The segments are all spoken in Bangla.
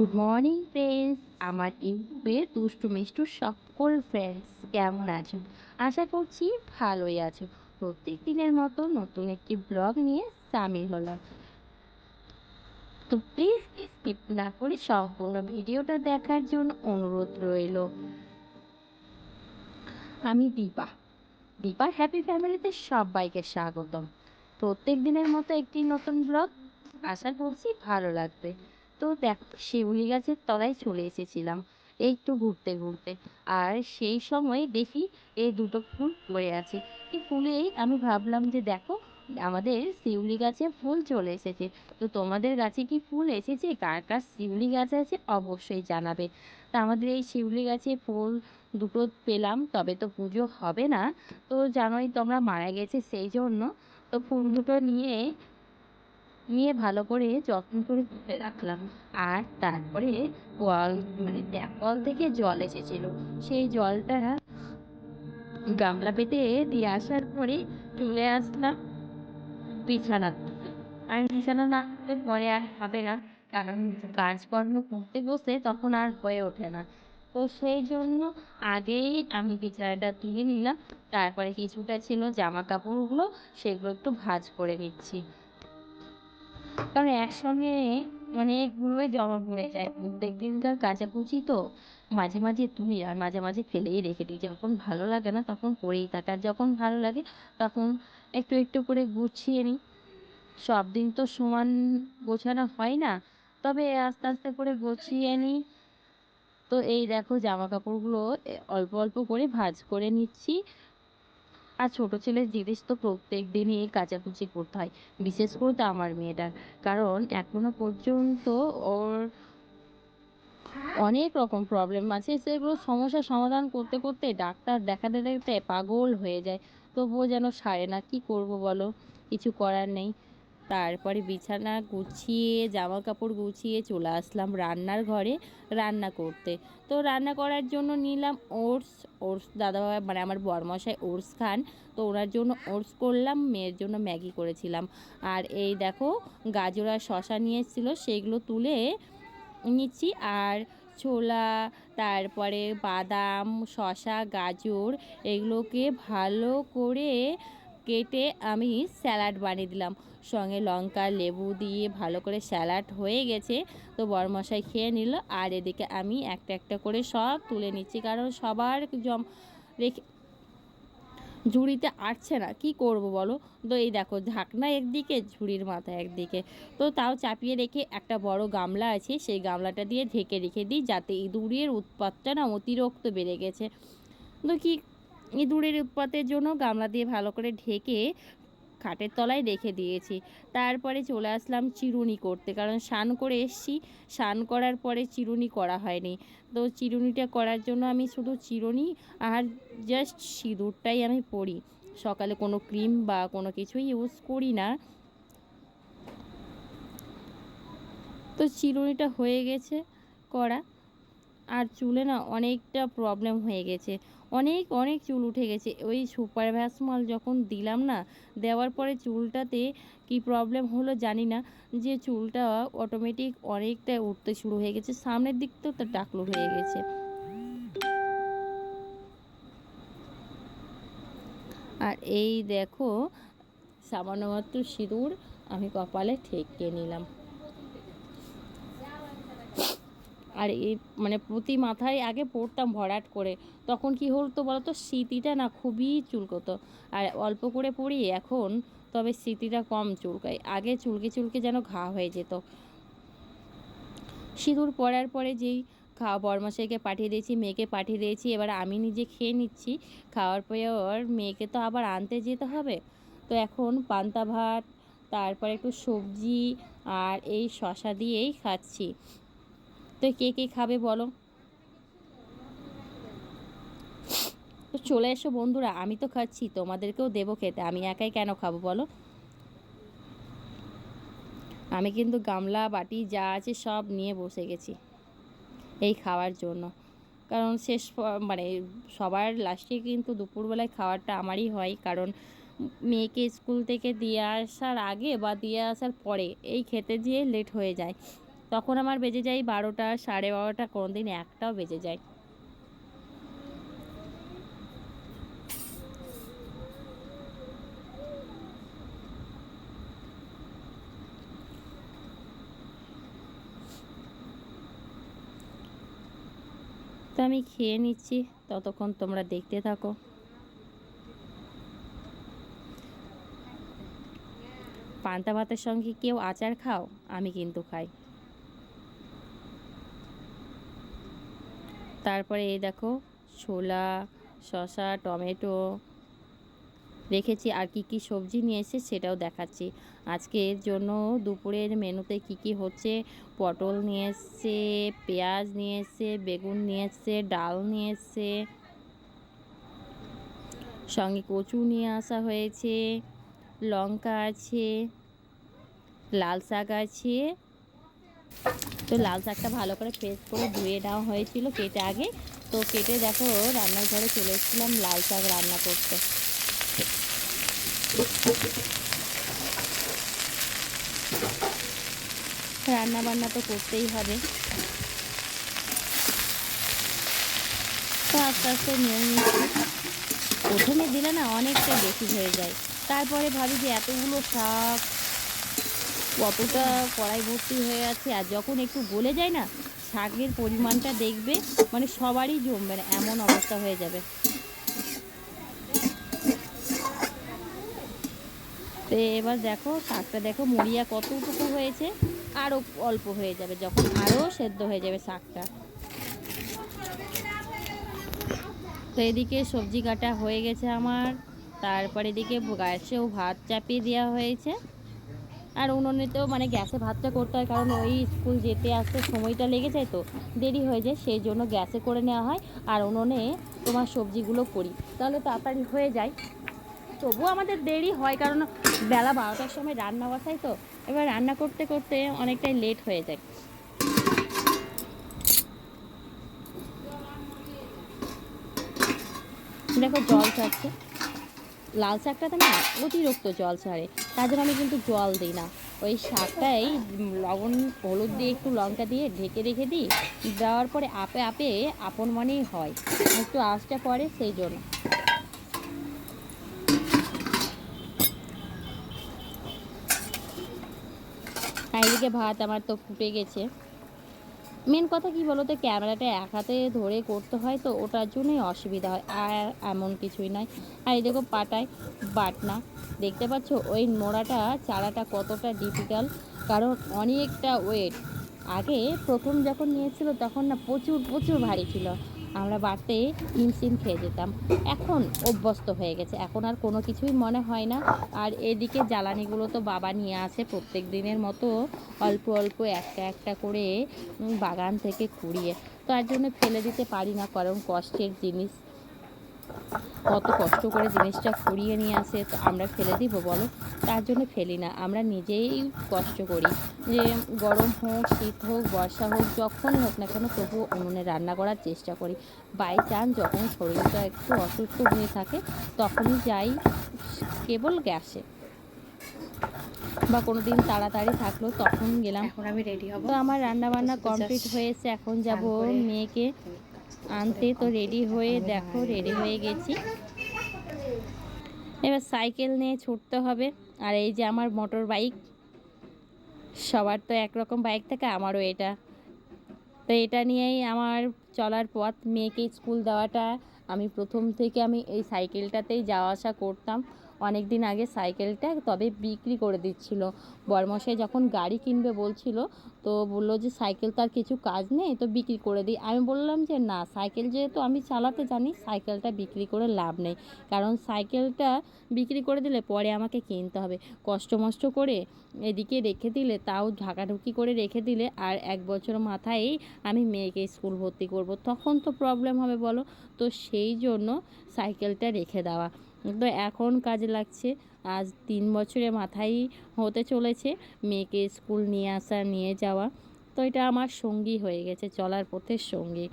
গুড মর্নিং ফ্রেন্ডস আমার ইউটিউবে দুষ্টু মিষ্টু সকল ফ্রেন্ডস কেমন আছো আশা করছি ভালোই আছো। প্রত্যেক দিনের মতো নতুন একটি ব্লগ নিয়ে সামিল হলাম। তো প্লিজ স্কিপ না করে সম্পূর্ণ ভিডিওটা দেখার জন্য অনুরোধ রইল। আমি দীপা। দীপার হ্যাপি ফ্যামিলিতে সবাইকে স্বাগতম। প্রত্যেক দিনের মতো একটি নতুন ব্লগ আশা করছি ভালো লাগবে। তো দেখ, শিউলি গাছের তলায় চলে এসেছিলাম। একটু ঘুরতে ঘুরতে। আর সেই সময় দেখি এই দুটো ফুল পড়ে আছে। এই ফুলেই আমি ভাবলাম যে, দেখো, আমাদের শিউলি গাছে ফুল চলে এসেছে। তো তোমাদের গাছে কি ফুল এসেছে? কার কার শিউলি গাছ আছে? অবশ্যই জানাবে। তা আমাদের এই শিউলি গাছে ফুল দুটো পেলাম, তবে তো পুজো হবে না। তো জানোই তোমরা মারা গেছে, সেই জন্য। তো ফুল দুটো নিয়ে নিয়ে ভালো করে যত্ন করে ধুয়ে রাখলাম। আর তারপরে কল মানে ট্যাপ কল থেকে জল এসেছিল। সেই জলটা গামলা পেতে দিয়ে আসার পরে চলে আসলাম বিছানা আর বিছানা না পরে আর হবে না, কারণ কাজকর্ম করতে বসে তখন আর হয়ে ওঠে না। তো সেই জন্য আগেই আমি বিছানাটা তুলে নিলাম। তারপরে কিছুটা ছিল জামা কাপড়গুলো সেগুলো একটু ভাঁজ করে নিচ্ছি। কারণ একসঙ্গে অনেকগুলোই জমা পড়ে যায়। প্রত্যেক দিনকার কাচাকুচি তো মাঝে মাঝে তুলি আর মাঝে মাঝে ফেলেই রেখে দিই। যখন ভালো লাগে না তখন করেই থাকি। আর যখন ভালো লাগে তখন একটু একটু করে গুছিয়ে নিই। সব দিন তো সমান গোছানো হয় না। তবে আস্তে আস্তে করে গুছিয়ে নিই। তো এই দেখো জামা কাপড়গুলো অল্প অল্প করে ভাঁজ করে নিচ্ছি। আর ছোট ছেলের জিনিস তো প্রত্যেক দিনই কাচাকুচি করতে হয়, বিশেষ করে তো আমার মেয়েটার। কারণ এখনও পর্যন্ত ওর অনেক রকম প্রবলেম আছে, সেগুলো সমস্যার সমাধান করতে করতে ডাক্তার দেখাতে দেখাতে পাগল হয়ে যায়, তবুও যেন সারে না, কী করব বলো? কিছু করার নেই। তারপরে বিছানা গুছিয়ে জামা কাপড় গুছিয়ে চলে আসলাম রান্নার ঘরে রান্না করতে। তো রান্না করার জন্য নিলাম ওটস ওটস দাদা মানে আমার বরমশাই ওটস খান, তো ওনার জন্য ওটস করলাম, মেয়ের জন্য ম্যাগি করেছিলাম। আর এই দেখো গাজর আর শশা নিয়ে এসেছিল সেইগুলো তুলে নিচ্ছি। আর ছোলা, তারপরে বাদাম শশা গাজর, এগুলোকে ভালো করে কেটে আমি স্যালাড বানিয়ে দিলাম। সঙ্গে লঙ্কা, লেবু দিয়ে ভালো করে স্যালাড হয়ে গেছে। তো বরমশাই খেয়ে নিল। আর এদিকে আমি একটা একটা করে সব তুলে নিচ্ছি। কারণ সবার জম রেখে ঝুড়িতে আটছে না। কি করব বলো? তো এই দেখো, ঢাকনা একদিকে, ঝুড়ির মাথা একদিকে। তো তাও চাপিয়ে রেখে একটা বড় গামলা আছে। সেই গামলাটা দিয়ে ঢেকে রেখে দিই যাতে ইঁদুরের উৎপাতটা না অতিরিক্ত বেড়ে গেছে। তো কি ইঁদুরের উৎপাতের জন্য গামলা দিয়ে ভালো করে ঢেকে খাটের তলায় রেখে দিয়েছি। তারপরে চলে আসলাম চিরুনি করতে। কারণ স্নান করে এসছি। স্নান করার পরে চিরুনি করা হয়নি। তো চিরুনিটা করার জন্য আমি শুধু চিরুনি আর জাস্ট সিঁদুরটাই আমি পরি। সকালে কোনো ক্রিম বা কোনো কিছুই ইউজ করি না। তো চিরুনিটা হয়ে গেছে করা। আর চুলে না অনেকটা প্রবলেম হয়ে গেছে। অনেক অনেক চুল উঠে গেছে। ওই সুপার ভ্যাসমল যখন দিলাম না, দেওয়ার পরে চুলটাতে কি প্রবলেম হলো জানি না, যে চুলটা অটোমেটিক অনেকটা উঠতে শুরু হয়ে গেছে। সামনের দিক তো টাকলু হয়ে গেছে। আর এই দেখো সামান্য মাত্র সিঁদুর আমি কপালে ঠেকিয়ে নিলাম। আর এই মানে প্রতি মাথায় আগে পড়তাম ভরাট করে। তখন কি হতো বলতো? স্মৃতিটা না খুবই চুলকতো। আর অল্প করে পড়ি এখন তবে স্মৃতিটা কম চুলকায়। আগে চুলকে চুলকে যেন ঘা হয়ে যেত। সিঁদুর পরার পরে যেই খাওয়া বরমাসাইকে পাঠিয়ে দিয়েছি, মেয়েকে পাঠিয়ে দিয়েছি, এবার আমি নিজে খেয়ে নিচ্ছি। খাওয়ার পরে ওর মেয়েকে তো আবার আনতে যেতে হবে। তো এখন পান্তা ভাত, তারপরে একটু সবজি আর এই শশা দিয়েই খাচ্ছি। তো কে কে খাবে বলো? তো চলে এসো বন্ধুরা, আমি তো খাচ্ছি, তোমাদেরকেও দেবো খেতে। আমি একাই কেন খাব বলো? আমি কিন্তু গামলা, বাটি, যা আছে সব নিয়ে বসে গেছি এই খাওয়ার জন্য। কারণ শেষ মানে সবার লাস্টে কিন্তু দুপুরবেলায় খাওয়ারটা আমারই হয়, কারণ মেয়েকে স্কুল থেকে দিয়ে আসার আগে বা দিয়ে আসার পরে এই খেতে যেয়ে লেট হয়ে যায়। তখন আমার বেজে যায় বারোটা, সাড়ে বারোটা কোনো দিন একটাও বেজে যায়। তো আমি খেয়ে নিচ্ছি, ততক্ষণ তোমরা দেখতে থাকো। পান্তা ভাতের সঙ্গে কেউ আচার খাও, আমি কিন্তু খাই। তারপরে এই দেখো, ছোলা, শসা, টমেটো, রেখেছি। আর কি কি সবজি নিয়ে এসে সেটাও দেখাচ্ছি। আজকের জন্য দুপুরের মেনুতে কি কি হচ্ছে? পটল নিয়ে এসছে, পেঁয়াজ নিয়ে এসছে, বেগুন নিয়ে এসছে, ডাল নিয়ে এসছে, সঙ্গে কচু নিয়ে আসা হয়েছে, লঙ্কা আছে, লাল শাক আছে। তো লাল শাকটা ভালো করে ফ্রেশ করে ধুয়ে নেওয়া হয়েছিল কেটে আগে। তো কেটে দেখো রান্নার ঘরে চলে এসেছিলাম লাল শাক রান্না করতে। রান্না বান্না তো করতেই হবে। তো আস্তে আস্তে নিয়ে নিচ্ছি। প্রথমে দিলে না অনেকটা বেশি হয়ে যায়। তারপরে ভাবি যে এতগুলো শাক কতটা কড়াই ভর্তি হয়ে আছে আর যখন একটু গলে যায় না, শাকের পরিমাণটা দেখবে মানে সবারই জমবে না, এমন অবস্থা হয়ে যাবে। তো এবার দেখো, শাকটা দেখো মরিয়া কতটুকু হয়েছে আরও অল্প হয়ে যাবে, যখন আরও সেদ্ধ হয়ে যাবে শাকটা। তো এদিকে সবজি কাটা হয়ে গেছে আমার, তারপর এদিকে গ্যাসেও ভাত চাপিয়ে দেওয়া হয়েছে। আর উনুনেতেও মানে গ্যাসে ভাতটা করতে হয়, কারণ ওই স্কুল যেতে আসতে সময়টা লেগে যায় তো, দেরি হয়ে যায়, সেই জন্য গ্যাসে করে নেওয়া হয় আর উনুনে তোমার সবজিগুলো করি। তাহলে তাড়াতাড়ি হয়ে যায়। তবুও আমাদের দেরি হয়, কারণ বেলা বারোটার সময় রান্না বসাই তো, এবার রান্না করতে করতে অনেকটাই লেট হয়ে যায়। দেখো জল ছাড়ছে লাল শাকটাতে না অতিরিক্ত জল ছাড়ে। তার জন্য আমি কিন্তু জল দিই না। ওই শাকটাই লবণ, হলুদ দিয়ে একটু লঙ্কা দিয়ে ঢেকে রেখে দিই। দেওয়ার পরে আপে আপে আপন মনেই হয়। একটু আঁচটা পরে সেই জন্য। এদিকে ভাত আমার তো ফুটে গেছে। মেন কথা কি বলতো? ক্যামেরাটা এক হাতে ধরে করতে হয় তো ওটার জন্যই অসুবিধা হয়। আর এমন কিছুই নয়। আর এই দেখো পাটায় বাটনা। দেখতে পাচ্ছ? ওই নোড়াটা চারাটা কতটা ডিফিকাল্ট কারণ অনেকটা ওয়েট আগে প্রথম যখন নিয়েছিল তখন না প্রচুর প্রচুর ভারী ছিল। আমরা বাড়তে হিমসিম খেয়ে যেতাম। এখন অভ্যস্ত হয়ে গেছে। এখন আর কোনো কিছুই মনে হয় না। আর এদিকে জ্বালানিগুলো তো বাবা নিয়ে আসে প্রত্যেক দিনের মতো অল্প অল্প একটা একটা করে বাগান থেকে কুড়িয়ে। তার জন্য ফেলে দিতে পারি না, কারণ কষ্টের জিনিস। কত কষ্ট করে জিনিসটা কুড়িয়ে নিয়ে আসে তো আমরা ফেলে দিব বলো? তার জন্য ফেলি না আমরা নিজেই কষ্ট করি। যে গরম হোক শীত হোক বর্ষা হোক যখনই হোক না কেন তবু উনুনে রান্না করার চেষ্টা করি। বাই চান্স যখন শরীরটা একটু অসুস্থ হয়ে থাকে তখনই যাই কেবল গ্যাসে। বা কোনো দিন তাড়াতাড়ি থাকল তখন গেলাম। এখন আমি রেডি হব। তো আমার রান্না বান্না কমপ্লিট হয়েছে এখন যাব মেয়েকে আনতে তো রেডি হয়ে দেখো, রেডি হয়ে গেছি। এবার সাইকেল নিয়ে ছুটতে হবে। আর এই যে আমার মোটর বাইক, সবার তো একরকম বাইক থাকে, আমারও এটা। তো এটা নিয়েই আমার চলার পথ, মেয়েকে স্কুল দেওয়াটা। আমি প্রথম থেকে আমি এই সাইকেলটাতেই যাওয়া আসা করতাম। অনেক দিন আগে সাইকেলটা তবে বিক্রি করে দিচ্ছিল। বরমশাই যখন গাড়ি কিনবে বলছিল, তো বলল যে, সাইকেল তো আর কিছু কাজ নেই, তো বিক্রি করে দিই। আমি বললাম যে, না, সাইকেল যেহেতু আমি চালাতে জানি, সাইকেলটা বিক্রি করে লাভ নেই। কারণ সাইকেলটা বিক্রি করে দিলে পরে আমাকে কিনতে হবে। কষ্ট মষ্ট করে এদিকে রেখে দিলে, তাও ঢাকাঢুকি করে রেখে দিলে, আর এক বছর মাথায় আমি মেয়েকে স্কুল ভর্তি করব। তখন তো প্রবলেম হবে বলো? তো সেই জন্য সাইকেলটা রেখে দেওয়া। তো এখন কাজে লাগছে। আজ তিন বছরে মাথায় হতে চলেছে মেয়েকে স্কুল নিয়ে আসা, নিয়ে যাওয়া। তো এটা আমার সঙ্গী হয়ে গেছে, চলার পথের সঙ্গী।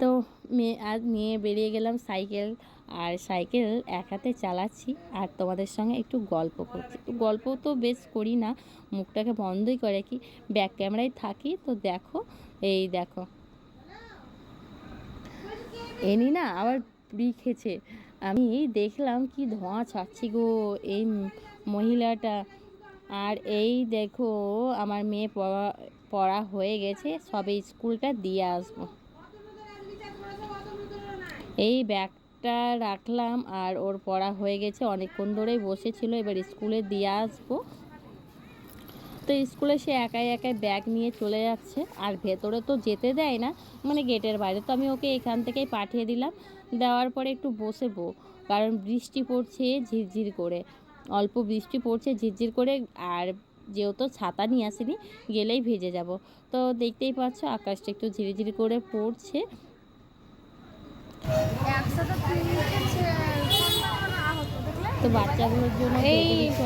তো মেয়ে, আজ নিয়ে বেরিয়ে গেলাম সাইকেল। আর সাইকেল এক হাতে চালাচ্ছি আর তোমাদের সঙ্গে একটু গল্প করছি। গল্প তো বেশ করি না, মুখটাকে বন্ধই করে কি ব্যাক ক্যামেরায় থাকি, তো দেখো, এই দেখো। এনি না আবার পুরি খেছে আমি দেখলাম কি ধোঁয়া ছাড়ছি গো এই মহিলাটা। আর এই দেখো, আমার মেয়ে পড়া পড়া হয়ে গেছে, সবে স্কুলটা দিয়ে আসব। এই ব্যাগটা রাখলাম, আর ওর পড়া হয়ে গেছে, অনেকক্ষণ ধরেই বসেছিল, এবার স্কুলে দিয়ে আসব। তো স্কুলে সে একাই একাই ব্যাগ নিয়ে চলে যাচ্ছে, আর ভেতরে তো যেতে দেয় না মানে গেটের বাইরে। তো আমি ওকে এখান থেকেই পাঠিয়ে দিলাম দেওয়ার পরে একটু বসে বো কারণ বৃষ্টি পড়ছে ঝিরঝির করে। অল্প বৃষ্টি পড়ছে ঝিরঝির করে আর যেহেতু ছাতা নিয়ে আসিনি গেলেই ভেজে যাব। তো দেখতেই পাচ্ছ আকাশটা একটু ঝিরিঝিরি করে পড়ছে? তো বাচ্চাগুলোর জন্য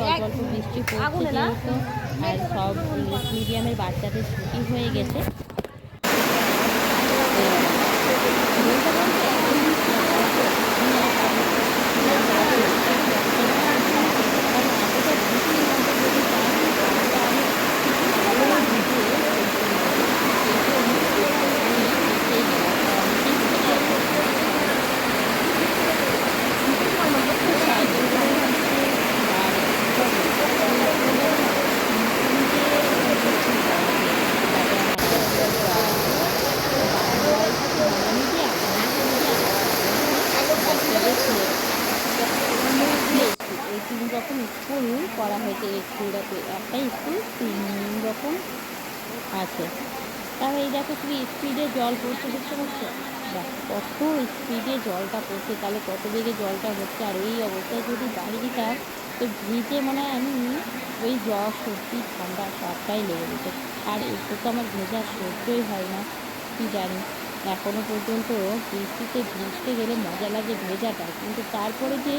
অল্প অল্প বৃষ্টি পড়ছে যেহেতু আর সব মিডিয়ামের বাচ্চাদের ছুটি হয়ে গেছে বলতে বলতে একদম কারণ এতটা বৃষ্টির মধ্যে যদি যাই, তাহলে আমি ভালো ভিজে এই জন্য আমি বেঁচেই গেলাম। সাইকেল করে হচ্ছে এই তিন রকম স্কুল করা হয়েছে এই স্কুলটাতে একটা স্কুল, তিন রকম আছে। তাহলে এই দেখো তুমি স্পিডে জল পড়ছে, দেখতে পাচ্ছ? দেখ কত স্পিডে জলটা পড়ছে, তাহলে কত বেগে জলটা হচ্ছে? আর এই অবস্থায় যদি বাড়ি দিতাম তো ভিজে মনে হয় আমি ওই জ্বর সর্দি, ঠান্ডা সবটাই লেগে যেত। আর একটু তো আমার ভেজা সহ্যই হয় না, কি জানি? এখনও পর্যন্ত বৃষ্টিতে ভিজতে গেলে মজা লাগে ভেজাটা, কিন্তু তারপরে যে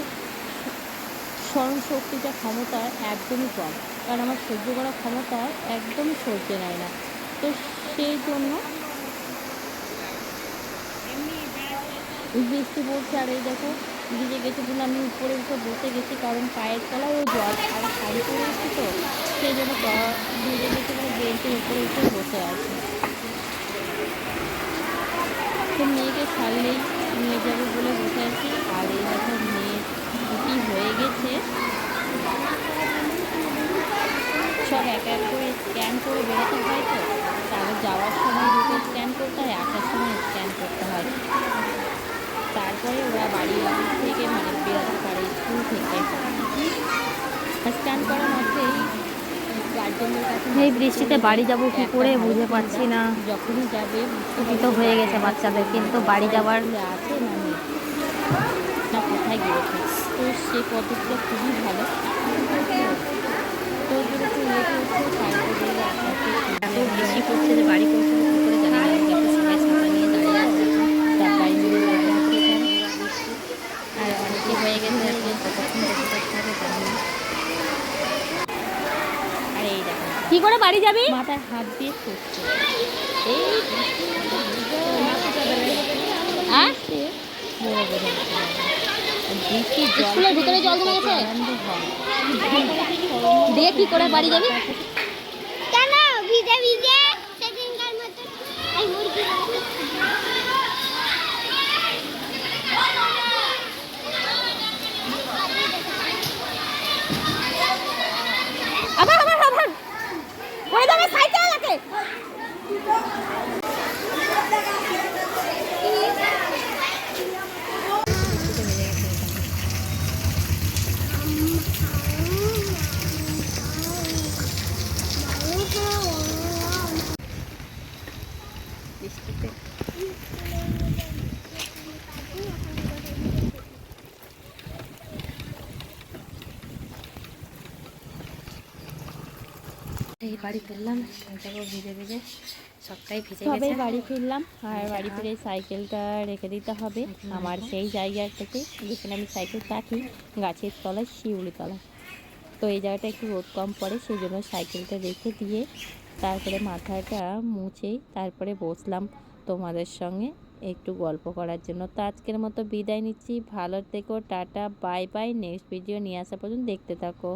স্মরণ শক্তিটা ক্ষমতা একদমই কম। কারণ আমার সহ্য করার ক্ষমতা একদমই সহ্য নেয় না। তো সেই জন্য বৃষ্টি পড়ছে আর এই দেখো, ভিজে গেছে বলে আমি উপরে উঠে বসে গেছি কারণ পায়ের তলায় ওই জল আর শাড়ি পরে এসেছি তো, সেই জন্য ভিজে গেছে মানে বেঞ্চের উপরে উঠে বসে আছে। তো মেয়েকে ছাড়লেই নিয়ে যাবে বলে বসে আছি আর এই দেখো মেয়ে ছুটি হয়ে গেছে সব এক এক করে স্ক্যান করে বেরোতে হয় তো তারপর যাওয়ার সময় দুটো স্ক্যান করতে হয় আসার সময় স্ক্যান করতে হয়। তারপরে ওরা বাড়ি অফিস থেকে মানে বেরোতে পারে স্কুল থেকে। স্ক্যান করা মাত্রই এই বৃষ্টিতে বাড়ি যাব কি করে? বুঝে পাচ্ছি না। যখনই যাবে তো হয়ে গেছে বাচ্চাদের কিন্তু বাড়ি যাওয়ার আছে না না কোথায় গিয়েছে? তো সেই পদ্ধতিটা খুবই ভালো। লেট হচ্ছে তারপরে এত বৃষ্টি পড়ছে যে বাড়ি পৌঁছাবো কি করে জানি না দেখো সবাই ছাতা নিয়ে দাঁড়িয়ে আছে তারপরে মিলে লেগে আছে আর অনেকে হয়ে গেছে এখন কতক্ষণ বসে থাকতে হবে জানি না আর এই দেখো কি করে বাড়ি যাবি মাথায় হাত দিয়ে পড়ছে এই। হ্যাঁ? বড় বড় স্কুলের ভিতরে জল জমে গেছে? দিয়ে কি করে বাড়ি যাবি? কেন ভিজে ভিজে সেদিনকার মতো বাড়ি ফিরলাম দেখো ভিজে ভিজে সবটাই ভিজে গেছে। বাড়ি ফিরলাম আর বাড়ি ফিরে সাইকেলটা রেখে দিতে হবে। আমার সেই জায়গা থেকে যেখানে আমি সাইকেল রাখি গাছের তলায় শিউলি তলায়। তো এই জায়গাটা একটু রোদ কম পড়ে সেই জন্য সাইকেলটা রেখে দিয়ে তারপরে মাথাটা মুছে তারপরে বসলাম তোমাদের সঙ্গে একটু গল্প করার জন্য। তো আজকের মতো বিদায় নিচ্ছি। ভালো থেকো tata bye bye. Next video নিয়ে আসা পর্যন্ত দেখতে থাকো।